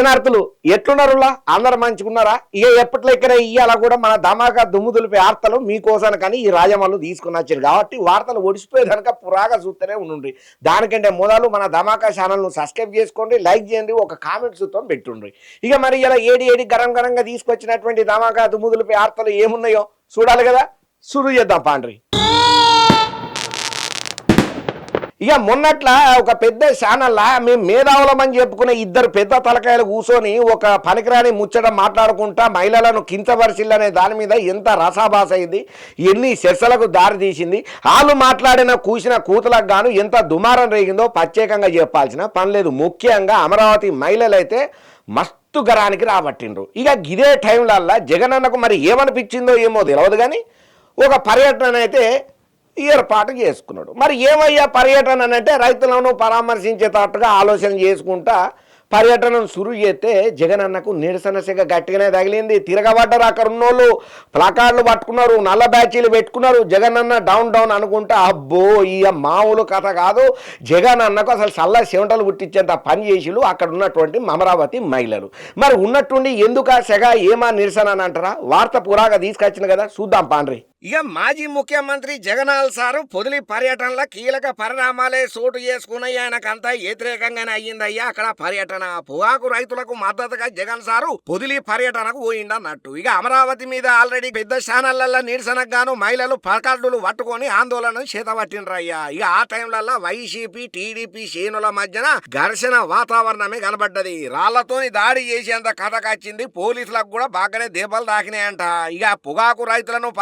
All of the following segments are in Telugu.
అందరికీ ఎట్లున్నారులా? అందరు మంచుకున్నారా ఇక ఎప్పట్లెక్కన ఇవాళ కూడా మన ధమాకా దుమ్ము దులిపే వార్తలు మీకోసం కానీ ఈ రాజమాలు తీసుకుని వచ్చారు కాబట్టి వార్తలు ఒడిసిపోయేదనక పురాగా చూస్తూనే ఉండండి దానికంటే మొదలు మన ధమాకా ఛానల్ను సబ్స్క్రైబ్ చేసుకోండి లైక్ చేయండి ఒక కామెంట్ సూత్రం పెట్టుండ్రి. ఇక మరి ఇలా ఏడి ఏడి గరం గరంగా తీసుకొచ్చినటువంటి ధమాకా దుమ్ము దులిపే వార్తలు ఏమున్నాయో చూడాలి కదా? సురు చేద్దాం పాండ్రి. ఇక మొన్నట్ల ఒక పెద్ద ఛానల్లా మేము మేధావులమని చెప్పుకునే ఇద్దరు పెద్ద తలకాయలు కూర్చొని ఒక పనికిరాని ముచ్చట మాట్లాడుకుంటా మహిళలను కించపరిచిల్లనే దాని మీద ఎంత రసాభాస అయింది ఎన్ని చర్చలకు దారి తీసింది వాళ్ళు మాట్లాడిన కూసిన కూతులకు గాను ఎంత దుమారం రేగిందో ప్రత్యేకంగా చెప్పాల్సిన పని లేదు. ముఖ్యంగా అమరావతి మహిళలైతే మస్తు గరానికి రాబట్టిండ్రు. ఇక ఇదే టైంలల్లా జగనన్నకు మరి ఏమనిపించిందో ఏమో తెలియదు కానీ ఒక పర్యటన అయితే ఏర్పాటు చేసుకున్నాడు. మరి ఏమయ్యా పర్యటన అంటే రైతులను పరామర్శించేటట్టుగా ఆలోచన చేసుకుంటా పర్యటనను సురు చేస్తే జగన్ అన్నకు నిరసన సెగ గట్టిగానే తగిలింది. తిరగబడ్డారు అక్కడ ఉన్నోళ్ళు. ప్లకార్డులు పట్టుకున్నారు. నల్ల బ్యాచీలు పెట్టుకున్నారు. జగన్ అన్న డౌన్ డౌన్ అనుకుంటా అబ్బో ఈ మామూలు కథ కాదు. జగన్ అన్నకు అసలు చల్ల చెమటలు పుట్టించేంత పని చేసిలు అక్కడ ఉన్నటువంటి అమరావతి మహిళలు. మరి ఉన్నట్టుండి ఎందుకు ఆ సెగ ఏమా నిరసన అని అంటారా? వార్త పురాగా తీసుకొచ్చిన కదా. చూద్దాం పాండ్రి. ఇక మాజీ ముఖ్యమంత్రి జగనాల్ సారు పొదిలి పర్యటనలో కీలక పరిణామాలే చోటు చేసుకున్నాయి. ఆయనకంతా వ్యతిరేకంగానే అయ్యిందయ్యా. అక్కడ పర్యటన పొగాకు రైతులకు మద్దతుగా జగన్ సారు పొదిలి పర్యటనకు పోయిండన్నట్టు. ఇక అమరావతి మీద ఆల్రెడీ పెద్ద ఛానళ్ళలో నిరసనకు గాను మహిళలు పకార్డులు పట్టుకొని ఆందోళన చేతబట్టినరయ్యా ఇక ఆ టైంలలో వైసీపీ టీడీపీ శ్రేణుల మధ్యన ఘర్షణ వాతావరణమే కనబడ్డది. రాళ్ళతోని దాడి చేసేంత కథకచ్చింది పోలీసులకు కూడా బాగానే దెబ్బలు తాకినాయంట. ఇక పొగాకు రైతులను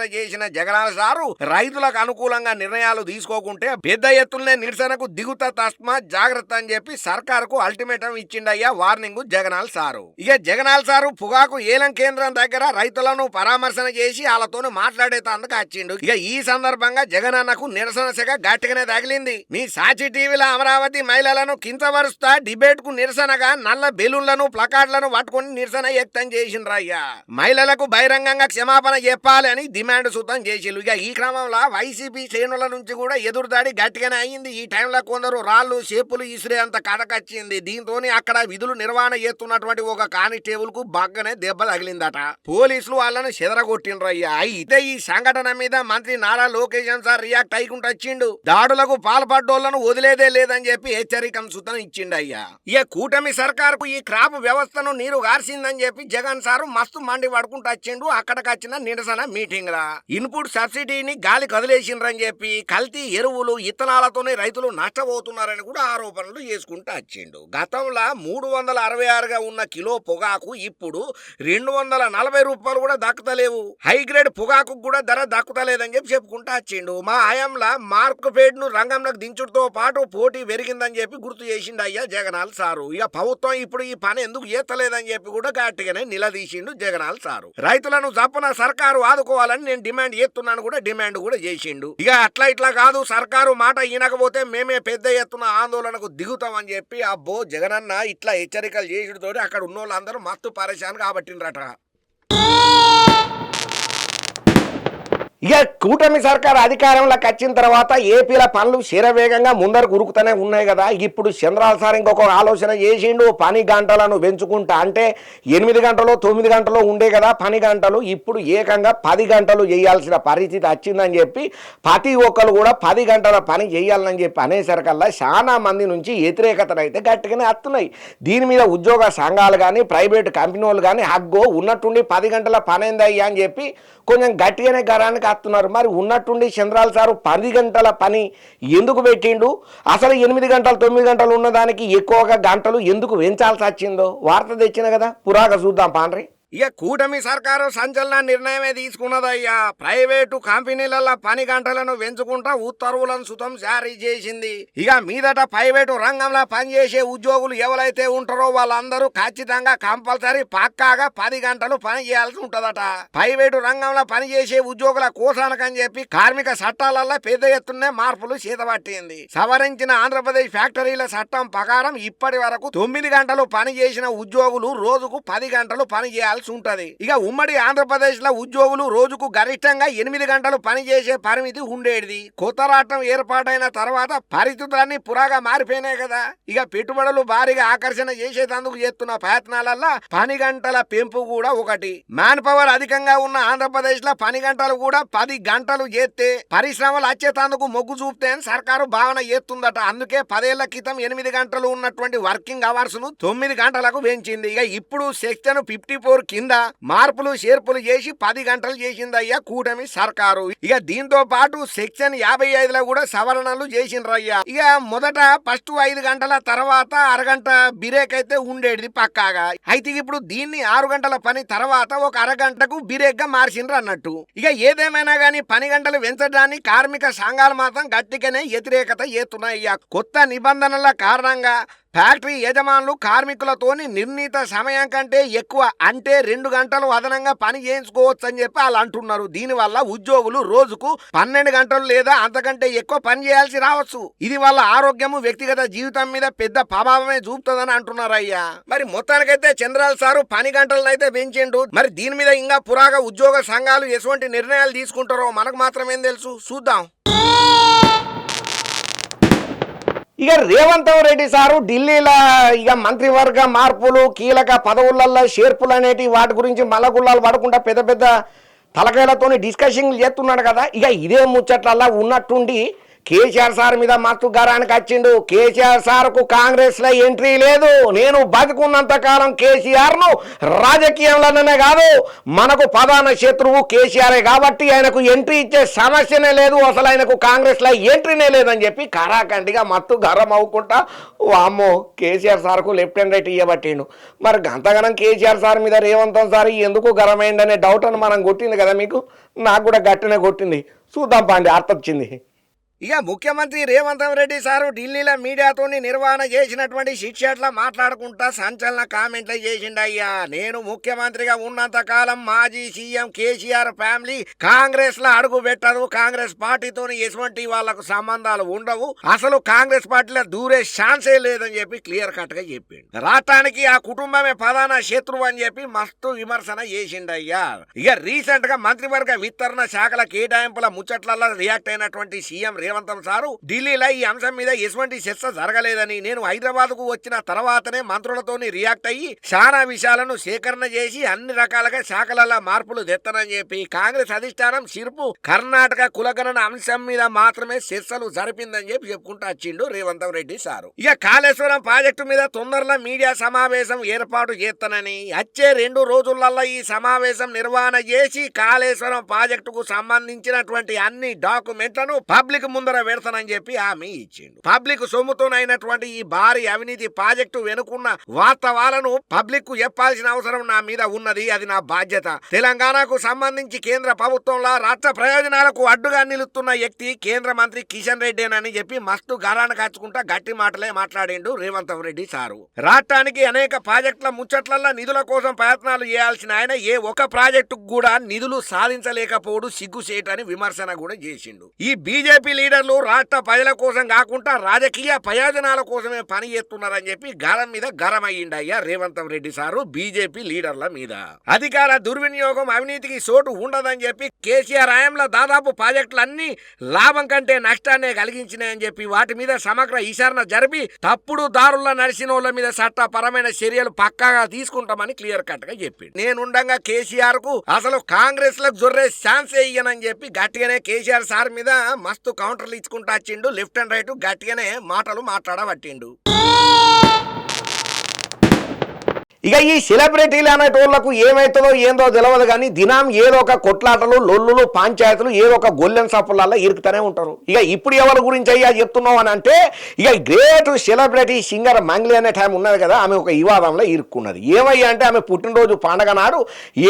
పరామర్శన చేసిన జగనాల సారు రైతులకు అనుకూలంగా నిర్ణయాలు తీసుకోకుంటే పెద్ద ఎత్తులనే నిరసనకు దిగుత తస్మా జాగ్రత్త అని చెప్పి సర్కారుకు అల్టిమేటం ఇచ్చిండయ్యా వార్నింగ్ జగనాల సారు. ఇక జగనాల సారు పొగాకు ఏలం కేంద్రం దగ్గర రైతులను పరామర్శన చేసి వాళ్ళతో మాట్లాడేటందుకు వచ్చిండు. ఇక ఈ సందర్భంగా జగనన్నకు నిరసన సెగ గట్టిగానే తగిలింది. మీ సాచి టీవీల అమరావతి మహిళలను కించవరుస్తా డిబేట్కు నిరసనగా నల్ల బెలూన్లను ప్లకార్డులను పట్టుకుని నిరసన వ్యక్తం చేసిండ్రయ్యా. మహిళలకు బహిరంగంగా క్షమాపణ చెప్పాలి అని డిమాండ్ సుతం చేసిల్లు ఇక ఈ క్రమంలో వైసీపీ శ్రేణుల నుంచి కూడా ఎదురుదాడి గట్టిగానే అయింది ఈ టైంలో కొందరు రాళ్ళు చేపులు ఇసిరే అంత కడకచ్చింది. దీంతో అక్కడ విధులు నిర్వహణ చేస్తున్నటువంటి ఒక కానిస్టేబుల్కు బాగానే దెబ్బ తగిలిందట. పోలీసులు వాళ్ళను చెదరగొట్టిండ్రయ్యా అయితే ఈ సంఘటన మీద మంత్రి నారా లోకేషన్ సార్ రియాక్ట్ అయ్యకుండా వచ్చిండు. దాడులకు పాల్పడ్డోళ్ళను వదిలేదే లేదని చెప్పి హెచ్చరికం సుతం ఇచ్చిండయ్యా ఇక కూటమి సర్కారుకు ఈ క్రాప్ వ్యవస్థను నీరు గార్సిందని చెప్పి జగన్ సారు మస్తు మండి పడుకుంటూ వచ్చిండు. అక్కడికి వచ్చిన నిరసన మీటింగ్ లా ఇన్పుట్ సబ్సిడీని గాలి కదిలేసిండ్రని చెప్పి కల్తీ ఎరువులు ఇత్తనాలతోనే రైతులు నష్టపోతున్నారని కూడా ఆరోపణలు చేసుకుంటూ వచ్చిండు. గతంలో మూడు వందల అరవై ఆరుగా ఉన్న కిలో పొగాకు ఇప్పుడు రెండు వందల నలభై రూపాయలు కూడా దక్కుతలేవు. హై గ్రేడ్ పొగాకు కూడా ధర దక్కుతలేదని చెప్పి చెప్పుకుంటూ వచ్చిండు. మా ఆయంలో మార్క్ ఫేడ్ను రంగంలోకి దించుడుతో పాటు పోటీ పెరిగిందని చెప్పి గుర్తు చేసిండు అయ్యా జగనాల్ సారు. ఇక ప్రభుత్వం ఇప్పుడు ఈ పని ఎందుకు చేస్తలేదని చెప్పి కూడా గట్టిగానే నిలదీసిండు జగనాల్ సారు. రైతులను తప్పున సర్కారు ఆదుకోవాలని నేను డిమాండ్ చేస్తున్నాను కూడా డిమాండ్ కూడా చేసిండు. ఇక అట్లా ఇట్లా కాదు సర్కారు మాట ఈనకపోతే మేమే పెద్ద ఎత్తున ఆందోళనకు దిగుతామని చెప్పి అబ్బో జగనన్న ఇట్లా హెచ్చరికలు చేసుడుతో అక్కడ ఉన్న వాళ్ళందరూ మత్తు పరేషాన్ కాబట్టిండ్రట. ఇక కూటమి సర్కార్ అధికారంలోకి వచ్చిన తర్వాత ఏపీల పనులు శరవేగంగా ముందరకు ఉరుకుతూనే ఉన్నాయి కదా. ఇప్పుడు చంద్రాల సార్ ఇంకొక ఆలోచన చేసిండు పని గంటలను పెంచుకుంటా. అంటే ఎనిమిది గంటలు తొమ్మిది గంటలు ఉండే కదా పని గంటలు. ఇప్పుడు ఏకంగా పది గంటలు చేయాల్సిన పరిస్థితి వచ్చిందని చెప్పి ప్రతి ఒక్కరు కూడా పది గంటల పని చేయాలని చెప్పి అనేసరికల్లా చాలా మంది నుంచి వ్యతిరేకతలు అయితే గట్టిగానే వస్తున్నాయి. దీని మీద ఉద్యోగ సంఘాలు కానీ ప్రైవేట్ కంపెనీ వాళ్ళు కానీ హగ్గో ఉన్నట్టుండి పది గంటల పని అయిందయ్యా అని చెప్పి కొంచెం గట్టిగానే గరానికి చేస్తున్నారు. మరి ఉన్నట్టుండి చంద్రాల సారు పది గంటల పని ఎందుకు పెట్టిండు? అసలు ఎనిమిది గంటలు తొమ్మిది గంటలు ఉన్నదానికి ఎక్కువగా గంటలు ఎందుకు పెంచాల్సి వచ్చిందో వార్త తెచ్చిన కదా. పురాగ చూద్దాం పాండ్రి. ఇక కూటమి సర్కారు సంచలన నిర్ణయమే తీసుకున్నదయ్యా. ప్రైవేటు కంపెనీలలో పని గంటలను పెంచుకుంటా ఉత్తర్వులను సుతం జారీ చేసింది. ఇక మీదట ప్రైవేటు రంగంలో పనిచేసే ఉద్యోగులు ఎవరైతే ఉంటారో వాళ్ళందరూ ఖచ్చితంగా కంపల్సరీ పక్కాగా పది గంటలు పని చేయాల్సి ఉంటదట. ప్రైవేటు రంగంలో పనిచేసే ఉద్యోగుల కోసానకని చెప్పి కార్మిక చట్టాలలో పెద్ద ఎత్తునే మార్పులు చేతబట్టింది. సవరించిన ఆంధ్రప్రదేశ్ ఫ్యాక్టరీల చట్టం ప్రకారం ఇప్పటి వరకు తొమ్మిది గంటలు పని చేసిన ఉద్యోగులు రోజుకు పది గంటలు పని చేయాలి చేయాల్సి ఉంటుంది ఇక ఉమ్మడి ఆంధ్రప్రదేశ్లో ఉద్యోగులు రోజుకు గరిష్టంగా ఎనిమిది గంటలు పనిచేసే పరిమితి ఉండేది. కొత్త రాష్ట్రం ఏర్పాటైన తర్వాత పరిస్థితులన్నీ పురాగా మారిపోయినాయి కదా. ఇక పెట్టుబడులు భారీగా ఆకర్షణ చేసేటందుకు చేస్తున్న ప్రయత్నాలల్లో పని గంటల పెంపు కూడా ఒకటి. మ్యాన్ పవర్ అధికంగా ఉన్న ఆంధ్రప్రదేశ్లో పని గంటలు కూడా పది గంటలు చేస్తే పరిశ్రమలు వచ్చేటందుకు మొగ్గు చూపితే అని సర్కారు భావన చేస్తుందట. అందుకే పదేళ్ళ క్రితం ఎనిమిది గంటలు ఉన్నటువంటి వర్కింగ్ అవర్స్ను తొమ్మిది గంటలకు పెంచింది. ఇక ఇప్పుడు సెక్షన్ ఫిఫ్టీ ఫోర్ కింద మార్పులు చేర్పులు చేసి పది గంటలు చేసిందయ్యా కూటమి సర్కారు. ఇక దీంతో పాటు సెక్షన్ యాభై ఐదులో కూడా సవరణలు చేసిండ్రయ్యా. ఇక మొదట ఫస్ట్ ఐదు గంటల తర్వాత అరగంట బిరేక్ అయితే ఉండేది పక్కాగా. అయితే ఇప్పుడు దీన్ని ఆరు గంటల పని తర్వాత ఒక అరగంటకు బిరేక్గా మార్చిండ్రు అన్నట్టు. ఇక ఏదేమైనా గానీ పని గంటలు పెంచడాన్ని కార్మిక సంఘాలు మాత్రం గట్టిగానే వ్యతిరేకత చేస్తున్నాయి కొత్త నిబంధనల కారణంగా ఫ్యాక్టరీ యజమానులు కార్మికులతోని నిర్ణీత సమయం కంటే ఎక్కువ అంటే రెండు గంటలు అదనంగా పని చేయించుకోవచ్చు అని చెప్పి వాళ్ళు అంటున్నారు. దీనివల్ల ఉద్యోగులు రోజుకు పన్నెండు గంటలు లేదా అంతకంటే ఎక్కువ పని చేయాల్సి రావచ్చు. ఇది వాళ్ళ ఆరోగ్యము వ్యక్తిగత జీవితం మీద పెద్ద ప్రభావమే చూపుతుందని అంటున్నారు అయ్యా. మరి మొత్తానికైతే చంద్రాల సారు పని గంటలను అయితే పెంచిండు. మరి దీని మీద ఇంకా పురాగా ఉద్యోగ సంఘాలు ఎటువంటి నిర్ణయాలు తీసుకుంటారో మనకు మాత్రమేం తెలుసు? చూద్దాం. ఇక రేవంత్ రెడ్డి సారు ఢిల్లీలో ఇక మంత్రివర్గ మార్పులు కీలక పదవులలో షేర్పులు అనేటి వాటి గురించి మలగుళ్ళాలు పడకుండా పెద్ద పెద్ద తలకాయలతో డిస్కషన్లు చేస్తున్నాడు కదా. ఇక ఇదే ముచ్చట్లల్లా ఉన్నట్టుండి కేసీఆర్ సార్ మీద మత్తు గరానికి వచ్చిండు కేసీఆర్ సార్కు కాంగ్రెస్లో ఎంట్రీ లేదు. నేను బతుకున్నంత కాలం కేసీఆర్ను రాజకీయంలోనే కాదు. మనకు ప్రధాన శత్రువు కేసీఆరే కాబట్టి ఆయనకు ఎంట్రీ ఇచ్చే సమస్యనే లేదు. అసలు ఆయనకు కాంగ్రెస్లో ఎంట్రీనే లేదని చెప్పి కరాకండిగా మత్తు గరం అవ్వకుండా వామ్మో కేసీఆర్ సార్కు లెఫ్ట్ అండ్ రైట్ ఇవ్వబట్టిండు మరి గంతగనం కేసీఆర్ సార్ మీద రేవంతం సార్ ఎందుకు గరమైందనే డౌట్ అని మనం కొట్టింది కదా మీకు? నాకు కూడా గట్టినే కొట్టింది. చూద్దాం పాండి అర్థం వచ్చింది. ఇక ముఖ్యమంత్రి రేవంత్ రెడ్డి సారు ఢిల్లీలో మీడియాతో నిర్వహణ చేసినటువంటి శిక్షట్ల మాట్లాడుకుంటా సంచలన కామెంట్లు చేసిండయ్యా నేను ముఖ్యమంత్రిగా ఉన్నంత కాలం మాజీ సీఎం కేసీఆర్ ఫ్యామిలీ కాంగ్రెస్లో అడుగు పెట్టదు కాంగ్రెస్ పార్టీతో ఎటువంటి వాళ్ళకు సంబంధాలు ఉండవు. అసలు కాంగ్రెస్ పార్టీలో దూరే ఛాన్సే లేదని చెప్పి క్లియర్ కట్గా చెప్పిండు. రాష్ట్రానికి ఆ కుటుంబమే ప్రధాన శత్రువు అని చెప్పి మస్తు విమర్శన చేసిండయ్యా ఇక. రీసెంట్గా మంత్రివర్గ విస్తరణ శాఖల కేటాయింపుల ముచ్చట్లలో రియాక్ట్ అయినటువంటి సీఎం రేవంత్ సారు ఢిల్లీలో ఈ అంశం మీద ఎటువంటి చర్చ జరగలేదని నేను హైదరాబాద్కు వచ్చిన తర్వాతనే మంత్రులతోని రియాక్ట్ అయ్యి చాలా విషయాలను సేకరణ చేసి అన్ని రకాలుగా శాఖలలో మార్పులు తెత్తనని చెప్పి కాంగ్రెస్ అధిష్టానం సిరుపు కర్ణాటక కులగణన అంశం మీద మాత్రమే చర్చలు జరిపిందని చెప్పి చెప్పుకుంటూ వచ్చిండు రేవంత్ రెడ్డి సారు. ఇక కాళేశ్వరం ప్రాజెక్టు మీద తొందరలో మీడియా సమావేశం ఏర్పాటు చేస్తానని వచ్చే రెండు రోజులలో ఈ సమావేశం నిర్వహణ చేసి కాళేశ్వరం ప్రాజెక్టుకు సంబంధించినటువంటి అన్ని డాక్యుమెంట్లను పబ్లిక్ ముందర పెడతానని చెప్పి హామీ ఇచ్చిండు. పబ్లిక్ సొమ్ముతోనైనటువంటి ఈ భారీ అవినీతి ప్రాజెక్టు వెనుకున్న వాస్తవాలను పబ్లిక్కు చెప్పాల్సిన అవసరం నా మీద ఉన్నది. అది నా బాధ్యత. తెలంగాణకు సంబంధించి కేంద్ర ప్రభుత్వంలో రాష్ట్ర ప్రయోజనాలకు అడ్డుగా నిలుస్తున్న వ్యక్తి కేంద్ర మంత్రి కిషన్ రెడ్డేనని చెప్పి మస్తు గరాన కాచుకుంటా గట్టి మాటలే మాట్లాడిండు రేవంత్ రెడ్డి సారు. రాష్ట్రానికి అనేక ప్రాజెక్టుల ముచ్చట్లల్లో నిధుల కోసం ప్రయత్నాలు చేయాల్సిన ఆయన ఏ ఒక ప్రాజెక్టుకు కూడా నిధులు సాధించలేకపోవడు సిగ్గుసేటని విమర్శన కూడా చేసిండు. ఈ బీజేపీ లీడర్లు రాష్ట్ర ప్రజల కోసం కాకుండా రాజకీయ ప్రయోజనాల కోసమే పని చేస్తున్నారని చెప్పి గరం మీద గరం అయ్యిండయ్యా రేవంత్ రెడ్డి సారు బీజేపీ లీడర్ల మీద. అధికార దుర్వినియోగం అవినీతికి చోటు ఉండదని చెప్పి కేసీఆర్ హయాంలో దాదాపు ప్రాజెక్టులన్నీ లాభం కంటే నష్టాన్నే కలిగించినాయని చెప్పి వాటి మీద సమగ్ర విచారణ జరిపి తప్పుడు దారుల్లో నడిచిన వాళ్ళ మీద చట్టపరమైన చర్యలు పక్కాగా తీసుకుంటామని క్లియర్ కట్గా చెప్పిండు. నేనుండగా కేసీఆర్కు అసలు కాంగ్రెస్లకు జొర్రే ఛాన్సే ఇయ్యనని చెప్పి గట్టిగానే కేసీఆర్ సార్ మీద మస్తు కౌంటర్ కౌంటర్లు ఇచ్చుకుంటా వచ్చిండు లెఫ్ట్ అండ్ రైట్ గట్టిగానే మాటలు మాట్లాడబట్టిండు. ఇక ఈ సెలబ్రిటీలు అనేటోళ్ళకు ఏమైతుందో ఏందో తెలియదు కానీ దినం ఏదో ఒక కొట్లాటలు లొల్లులు పంచాయతీలు ఏదో ఒక గొల్లెం సప్పులల్లో ఇరుకుతూనే ఉంటారు. ఇక ఇప్పుడు ఎవరి గురించి అయ్యా చెప్తున్నావు అని అంటే ఇక గ్రేట్ సెలబ్రిటీ సింగర్ మంగ్లీ అనే టైం ఉన్నది కదా ఆమె ఒక వివాదంలో ఇరుక్కున్నది. ఏమయ్యా అంటే ఆమె పుట్టినరోజు పండగ నాడు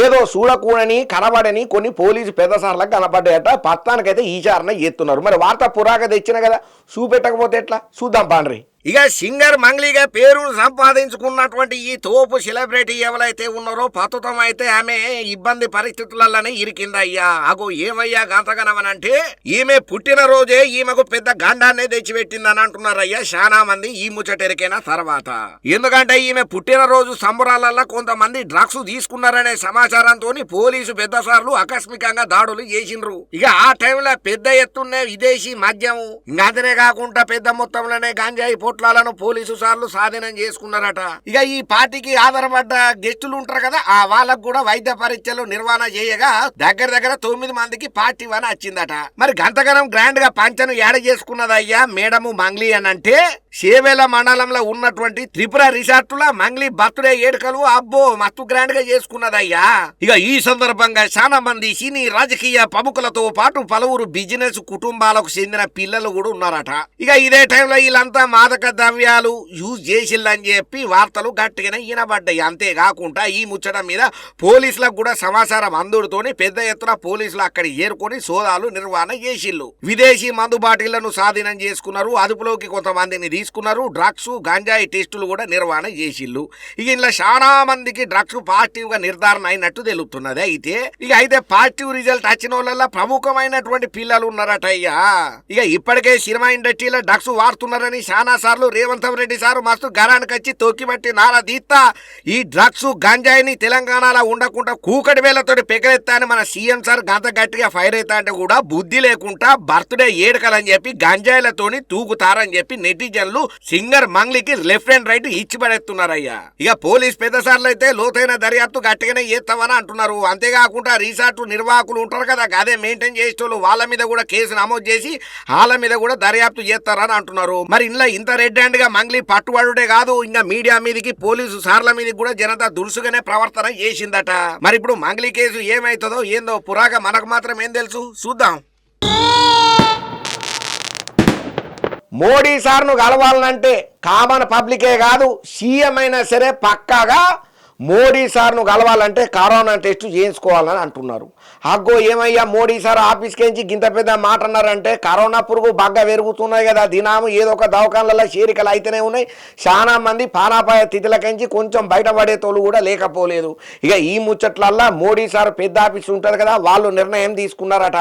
ఏదో చూడకూడని కనబడని కొన్ని పోలీసు పెద్దసార్లకు కనబడ్డాయట పత్తానికైతే ఈచారణ చేస్తున్నారు మరి వార్త పురాగ తెచ్చిన కదా చూపెట్టకపోతే ఎట్లా? చూద్దాం పాండ్రి. ఇక సింగర్ మంగ్లీగా పేరును సంపాదించుకున్నటువంటి ఈ తోపు సెలబ్రిటీ ఎవరైతే ఉన్నారో ప్రస్తుతం అయితే ఆమె ఇబ్బంది పరిస్థితులలోనే ఇరికిందయ్యా. అగో ఏమయ్యా గంతగనమనంటే ఈమె పుట్టినరోజే ఈమెకు పెద్ద గండాన్నే తెచ్చిపెట్టిందని అంటున్నారయ్యా చాలా మంది ఈ ముచ్చటెరికైన తర్వాత. ఎందుకంటే ఈమె పుట్టినరోజు సంబరాలల్లో కొంతమంది డ్రగ్స్ తీసుకున్నారనే సమాచారంతో పోలీసు పెద్ద సార్లు ఆకస్మికంగా దాడులు చేసిండ్రు. ఇక ఆ టైంలో పెద్ద ఎత్తున్న విదేశీ మద్యం ఇంకా అదనే కాకుండా పెద్ద మొత్తంలోనే గాంజాయి పొట్లాలను పోలీసు సార్లు స్వాధీనం చేసుకున్నారట. ఇక ఈ పార్టీకి ఆధారపడ్డ గెస్టులు ఉంటారు కదా ఆ వాళ్ళకు కూడా వైద్య పరీక్షలు నిర్వహణ చేయగా దగ్గర దగ్గర తొమ్మిది మందికి పార్టీ వన్ వచ్చిందట. మరి గంతగనం గ్రాండ్గా పంచను ఏడ చేసుకున్నదయ్యా మేడము మంగ్లీ అని అంటే సేవేల మండలంలో ఉన్నటువంటి త్రిపుర రిసార్ట్లో మంగ్లీ బర్త్డే ఏడుకలు అబ్బో మస్తు గ్రాండ్గా చేసుకున్నదయ్యా ఇక ఈ సందర్భంగా చాలా మంది సినీ రాజకీయ ప్రముఖులతో పాటు పలువురు బిజినెస్ కుటుంబాలకు చెందిన పిల్లలు కూడా ఉన్నారట. ఇక ఇదే టైంలో వీళ్ళంతా మాదక ద్రవ్యాలు యూజ్ చేసిల్లని చెప్పి వార్తలు గట్టిగానే వినబడ్డాయి అంతేకాకుండా ఈ ముచ్చట మీద పోలీసులకు కూడా సమాచారం అందుడుతోని పెద్ద ఎత్తున పోలీసులు అక్కడ ఏరుకొని సోదాలు నిర్వహణ చేసిల్లు విదేశీ మందు బాటిళ్ళను స్వాధీనం చేసుకున్నారు. అదుపులోకి కొంతమందిని తీసుకున్నారు. డ్రగ్స్ గంజాయి టెస్టులు కూడా నిర్వహణ చేసిల్లు ఇక ఇంట్లో చాలా మందికి డ్రగ్స్ పాజిటివ్గా నిర్ధారణ అయినట్టు తెలుస్తున్నది అయితే ఇక అయితే పాజిటివ్ రిజల్ట్ వచ్చిన వాళ్ళ ప్రముఖమైనటువంటి పిల్లలు ఉన్నారట అయ్యా ఇక ఇప్పటికే సినిమా ఇండస్ట్రీలో డ్రగ్స్ వాడుతున్నారని చాలా సార్లు రేవంత్ రెడ్డి సారు మస్తు గరానికి వచ్చి తొక్కిబట్టి నారా దీత్తా ఈ డ్రగ్స్ గంజాయిని తెలంగాణలో ఉండకుండా కూకటి వేలతోటి పెకరెత్తా అని మన సీఎం సార్ గంత గట్టిగా ఫైర్ అవుతా అంటే కూడా బుద్ధి లేకుండా బర్త్డే ఏడుకలని చెప్పి గంజాయిలతోని తూగుతారని చెప్పి నెటిజన్లు సింగర్ మంగ్లీకి లెఫ్ట్ అండ్ రైట్ ఇచ్చి పడేస్తున్నారయ్యా. ఇక పోలీస్ పెద్ద సార్లు అయితే లోతైన దర్యాప్తు గట్టిగానే చేస్తామని అంటున్నారు. అంతేకాకుండా రీసార్ట్ నిర్వాహకులు ఉంటారు కదా అదే మెయింటైన్ చేసేటోళ్ళు వాళ్ళ మీద కూడా కేసు నమోదు చేసి వాళ్ళ మీద కూడా దర్యాప్తు చేస్తారని అంటున్నారు. మరి ఇంట్లో ఇంత రెడ్ హ్యాండ్గా మంగ్లీ పట్టుబడుడే కాదు. ఇంకా మీడియా మీదకి పోలీసు సార్ల మీదకి కూడా జనత దురుసుగానే ప్రవర్తన చేసిందట. మరి ఇప్పుడు మంగ్లీ కేసు ఏమైతుందో ఏందో పురాగా మనకు మాత్రం ఏం తెలుసు? చూద్దాం. మోడీ సార్ను కలవాలనంటే కామన్ పబ్లికే కాదు సీఎం అయినా సరే పక్కాగా మోడీ సార్ను కలవాలంటే కరోనా టెస్ట్ చేయించుకోవాలని అంటున్నారు. అగ్గో ఏమయ్యా మోడీ సార్ ఆఫీస్కి నుంచి గింత పెద్ద మాట అన్నారంటే కరోనా పురుగు బాగా పెరుగుతున్నాయి కదా దినాము ఏదో ఒక దవాఖానలలో చేరికలు అయితేనే ఉన్నాయి. చాలా మంది పానాపాయ స్థితిలకించి కొంచెం బయటపడేతోళ్ళు కూడా లేకపోలేదు. ఇక ఈ ముచ్చట్లల్లా మోడీ సార్ పెద్ద ఆఫీస్ ఉంటుంది కదా వాళ్ళు నిర్ణయం తీసుకున్నారట.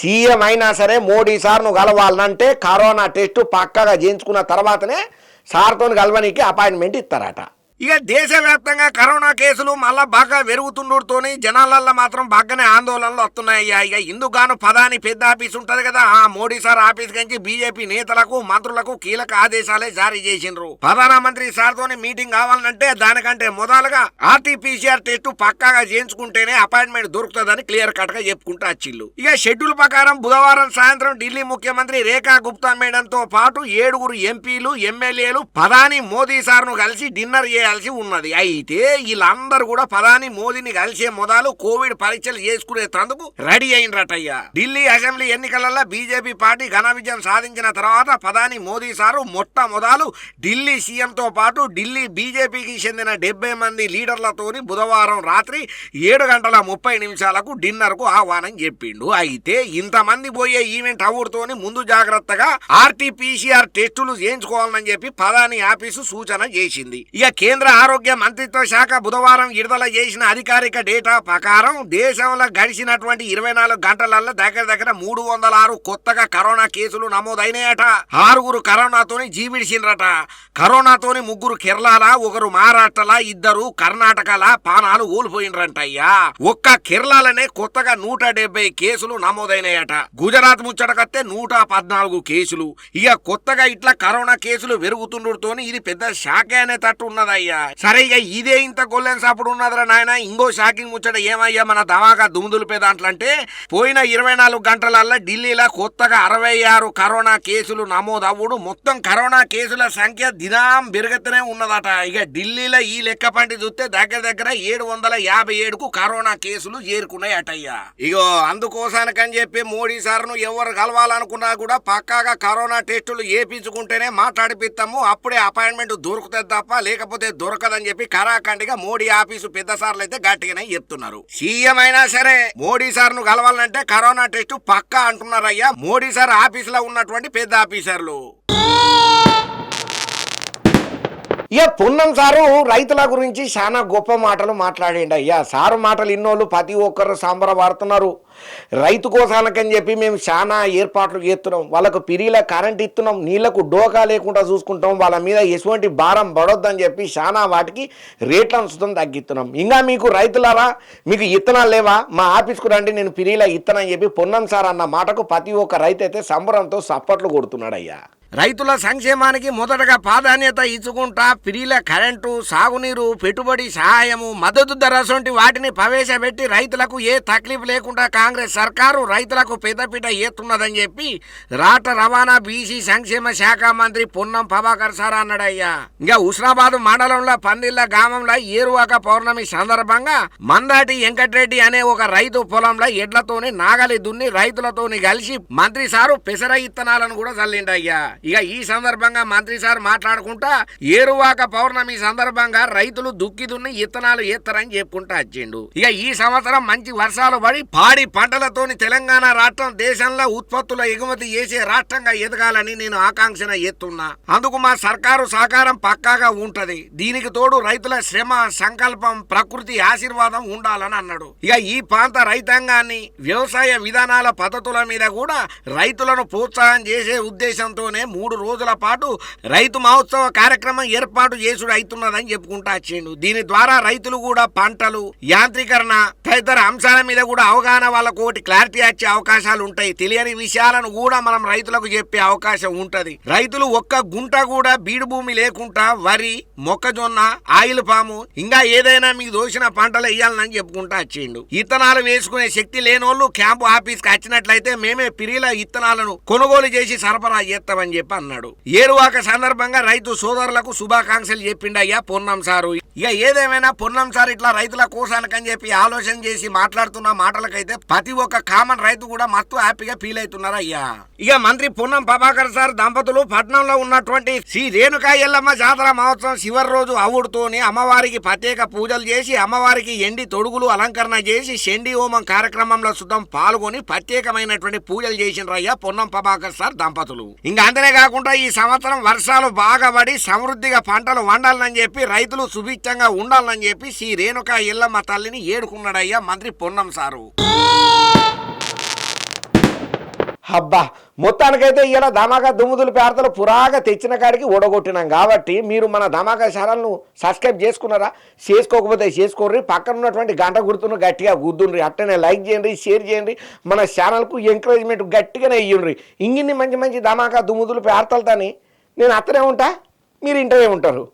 సీఎం అయినా సరే మోడీ సార్ను కలవాలంటే కరోనా టెస్ట్ పక్కగా చేయించుకున్న తర్వాతనే సార్తో కలవనీకి అపాయింట్మెంట్ ఇస్తారట. ఇక దేశవ్యాప్తంగా కరోనా కేసులు మళ్ళా బాగా పెరుగుతుండటతోని జనాలల్లో మాత్రం బాగానే ఆందోళనలు వస్తున్నాయ్యా. ఇక ఇందుకు పదాని పెద్ద ఆఫీస్ ఉంటది కదా ఆ మోడీ సార్ ఆఫీస్ నుంచి బీజేపీ నేతలకు మంత్రులకు కీలక ఆదేశాలే జారీ చేసిండ్రు. ప్రధానమంత్రి సార్ తోని మీటింగ్ కావాలంటే దానికంటే మొదలుగా ఆర్టీపీసీఆర్ టెస్ట్ పక్కాగా చేయించుకుంటేనే అపాయింట్మెంట్ దొరుకుతుందని క్లియర్ కట్గా చెప్పుకుంటూ వచ్చిల్లు ఇక షెడ్యూల్ ప్రకారం బుధవారం సాయంత్రం ఢిల్లీ ముఖ్యమంత్రి రేఖా గుప్తా మేడంతో పాటు ఏడుగురు ఎంపీలు ఎమ్మెల్యేలు ప్రధాని మోదీ సార్ను కలిసి డిన్నర్ చేయాల్సి ఉన్నది. అయితే వీళ్ళందరూ కూడా ప్రధాని మోదీని కలిసే మొదలు కోవిడ్ పరీక్షలు చేసుకునేందుకు రెడీ అయినరటయ్యా. ఢిల్లీ అసెంబ్లీ ఎన్నికలలో బీజేపీ పార్టీ ఘన విజయం సాధించిన తర్వాత ప్రధాని మోదీ సారు మొట్టమొదలు ఢిల్లీ సీఎంతో పాటు ఢిల్లీ బీజేపీకి చెందిన డెబ్బై మంది లీడర్లతోని బుధవారం రాత్రి ఏడు గంటల ముప్పై నిమిషాలకు డిన్నర్కు ఆహ్వానం చెప్పిండు. అయితే ఇంతమంది పోయే ఈవెంట్ అవుడుతోని ముందు జాగ్రత్తగా ఆర్టీపీసీఆర్ టెస్టులు చేయించుకోవాలని చెప్పి ప్రధాని ఆఫీసు సూచన చేసింది. ఇక కేంద్ర ఆరోగ్య మంత్రిత్వ శాఖ బుధవారం విడుదల చేసిన అధికారిక డేటా ప్రకారం దేశంలో గడిచినటువంటి ఇరవై నాలుగు గంటలలో దగ్గర దగ్గర మూడు వందల ఆరు కొత్తగా కరోనా కేసులు నమోదైనాయట. ఆరుగురు కరోనాతోని జీవిడిసిండ్రట కరోనాతోని ముగ్గురు కేరళ ఒకరు మహారాష్ట్రల ఇద్దరు కర్ణాటకల పానాలు ఊలిపోయిండ్రంటయ్యా ఒక్క కేరళలనే కొత్తగా నూట డెబ్బై కేసులు నమోదైనాయట. గుజరాత్ ముచ్చటకత్తే నూట పద్నాలుగు కేసులు. ఇక కొత్తగా ఇట్లా కరోనా కేసులు పెరుగుతుండటంతో ఇది పెద్ద షాకే అనే తట్టు ఉన్నదయ్యా. సరే ఇక ఇదే ఇంత గొల్లెన్ సాపుడు ఉన్నదిరా నాయన. ఇంకో షాకింగ్ ముచ్చట ఏమయ్యా మన ధమాకా దుమ్దులిపే దాంట్లో అంటే పోయిన ఇరవై నాలుగు గంటలల్లో ఢిల్లీలో కొత్తగా అరవై ఆరు కరోనా కేసులు నమోదు అవ్వడు మొత్తం కరోనా కేసుల సంఖ్య దినం పెరుగుతూనే ఉన్నదట. ఇక ఢిల్లీలో ఈ లెక్క పంటి చూస్తే దగ్గర దగ్గర ఏడు వందల యాభై ఏడుకు కరోనా కేసులు చేరుకున్నాయి అటయ్యా ఇగో అందుకోసానికని చెప్పి మోడీ సార్ను ఎవరు కలవాలనుకున్నా కూడా పక్కాగా కరోనా టెస్టులు ఏపించుకుంటేనే మాట్లాడిపిస్తాము అప్పుడే అపాయింట్మెంట్ దొరుకుతుంది తప్ప లేకపోతే దొరకదని చెప్పి కరాఖండిగా మోడీ ఆఫీసు పెద్ద సార్లు అయితే గట్టిగానే చెప్తున్నారు. సీఎం అయినా సరే మోడీ సార్ను కలవాలంటే కరోనా టెస్ట్ పక్కా అంటున్నారయ్యా. మోడీ సార్ ఆఫీస్లో ఉన్నటువంటి పెద్ద ఆఫీసర్లు. ఇక పున్నం సారు రైతుల గురించి చాలా గొప్ప మాటలు మాట్లాడిండు అయ్యా. సారు మాటలు ఇన్నోళ్ళు ప్రతి ఒక్కరు సంబరపడుతున్నారు రైతు కోసాలకని చెప్పి మేము చాలా ఏర్పాట్లు చేస్తున్నాం. వాళ్ళకు పిరిగిలా కరెంట్ ఇస్తున్నాం. నీళ్ళకు డోకా లేకుండా చూసుకుంటాం. వాళ్ళ మీద ఎటువంటి భారం పడొద్దని చెప్పి చాలా వాటికి రేట్లను సుతం తగ్గిస్తున్నాం. ఇంకా మీకు రైతులారా మీకు ఇత్తనాలు లేవా? మా ఆఫీస్కు రండి నేను పిరిగిలా ఇత్తనని చెప్పి పొన్నం సార్ అన్న మాటకు ప్రతి ఒక్క రైతు అయితే సంబరంతో సప్పట్లు కొడుతున్నాడు అయ్యా రైతుల సంక్షేమానికి మొదటగా ప్రాధాన్యత ఇచ్చుకుంటా ఫ్రీల కరెంటు సాగునీరు పెట్టుబడి సహాయము మద్దతు ధర వంటి వాటిని ప్రవేశపెట్టి రైతులకు ఏ తక్లీఫ్ లేకుండా కాంగ్రెస్ సర్కారు రైతులకు పెద్దపీట ఎత్తున్నదని చెప్పి రాష్ట్ర రవాణా బీసీ సంక్షేమ శాఖ మంత్రి పొన్నం ప్రభాకర్ సార్ అన్నాడయ్యా. ఇంకా హుస్నాబాద్ మండలంలో పందిళ్ళ గ్రామంలో ఏరువాక పౌర్ణమి సందర్భంగా మందాటి వెంకటరెడ్డి అనే ఒక రైతు పొలంలో ఎడ్లతోని నాగలి దున్ని రైతులతోని కలిసి మంత్రి సారు పెసర ఇత్తనాలను కూడా చల్లిండయ్యా. ఇక ఈ సందర్భంగా మంత్రి సార్ మాట్లాడుకుంటా ఏరువాక పౌర్ణమి సందర్భంగా రైతులు దుక్కి దున్ని ఇత్తనాలు ఎత్తరని చెప్పుకుంటా వచ్చిండు. ఇక ఈ సంవత్సరం మంచి వర్షాలు పడి పాడి పంటలతోని తెలంగాణ రాష్ట్రం దేశంలో ఉత్పత్తుల ఎగుమతి చేసే రాష్ట్రంగా ఎదగాలని నేను ఆకాంక్షన ఎత్తున్నా. అందుకు మా సర్కారు సహకారం పక్కాగా ఉంటది. దీనికి తోడు రైతుల శ్రమ సంకల్పం ప్రకృతి ఆశీర్వాదం ఉండాలని అన్నాడు. ఇక ఈ ప్రాంత రైతాంగాన్ని వ్యవసాయ విధానాల పద్ధతుల మీద కూడా రైతులను ప్రోత్సాహం చేసే ఉద్దేశంతోనే మూడు రోజుల పాటు రైతు మహోత్సవ కార్యక్రమం ఏర్పాటు చేసుడు అవుతున్నదని చెప్పుకుంటా వచ్చిండు. దీని ద్వారా రైతులు కూడా పంటలు యాంత్రీకరణ తదితర అంశాల మీద కూడా అవగాహన వాళ్ళకు ఒకటి క్లారిటీ వచ్చే అవకాశాలు ఉంటాయి. తెలియని విషయాలను కూడా మనం రైతులకు చెప్పే అవకాశం ఉంటది. రైతులు ఒక్క గుంట కూడా బీడు భూమి లేకుండా వరి మొక్కజొన్న ఆయిల్ పాము ఇంకా ఏదైనా మీకు దోసిన పంటలు వేయాలని చెప్పుకుంటా వచ్చిండు. ఇత్తనాలు వేసుకునే శక్తి లేనోళ్ళు క్యాంపు ఆఫీస్కి వచ్చినట్లయితే మేమే పిరిల ఇత్తనాలను కొనుగోలు చేసి సరఫరా చేస్తామని చెప్పి అన్నాడు. ఏరువాక సందర్భంగా రైతు సోదరులకు శుభాకాంక్షలు చెప్పిండయ్యా పొన్నం సారు. ఇక ఏదేమైనా పొన్నం సార్ ఇట్లా రైతుల కోసానికని చెప్పి ఆలోచన చేసి మాట్లాడుతున్న మాటలకైతే ప్రతి ఒక్క కామన్ రైతు కూడా మత్తు హ్యాపీగా ఫీల్ అవుతున్నారు అయ్యా ఇక మంత్రి పొన్నం ప్రభాకర్ సార్ దంపతులు పట్నంలో ఉన్నటువంటి శ్రీ రేణుకా ఎల్లమ్మ జాతర మహోత్సవం చివరి రోజు అవుడుతోని అమ్మవారికి ప్రత్యేక పూజలు చేసి అమ్మవారికి ఎండి తొడుగులు అలంకరణ చేసి శండి హోమం కార్యక్రమంలో సుతం పాల్గొని ప్రత్యేకమైనటువంటి పూజలు చేసినరయ్యా పొన్నం ప్రభాకర్ సార్ దంపతులు. ఇంకా అంతనే కాకుండా ఈ సంవత్సరం వర్షాలు బాగా పడి సమృద్ధిగా పంటలు వండాలని చెప్పి రైతులు సుభిక్షంగా ఉండాలని చెప్పి శ్రీ రేణుకా ఎల్లమ్మ తల్లిని ఏడుకున్నాడయ్యా మంత్రి పొన్నం సారు. అబ్బా మొత్తానికైతే ఇలా ధమాకా దుమ్ముదులు పేర్తలు పురాగా తెచ్చిన కాడికి ఓడగొట్టినాం కాబట్టి మీరు మన ధమాకా ఛానల్ను సబ్స్క్రైబ్ చేసుకున్నారా? చేసుకోకపోతే చేసుకోర్రి పక్కన ఉన్నటువంటి గంట గుర్తును గట్టిగా గుద్దుండ్రి అట్టనే లైక్ చేయండి షేర్ చేయండి మన ఛానల్కు ఎంకరేజ్మెంట్ గట్టిగానే ఇయ్యండ్రి. ఇంగిన్ని మంచి మంచి ధమాకా దుమ్ముదులు పేర్తలతోని నేను అత్తనే ఉంటా మీరు ఇంటనే ఉంటారు.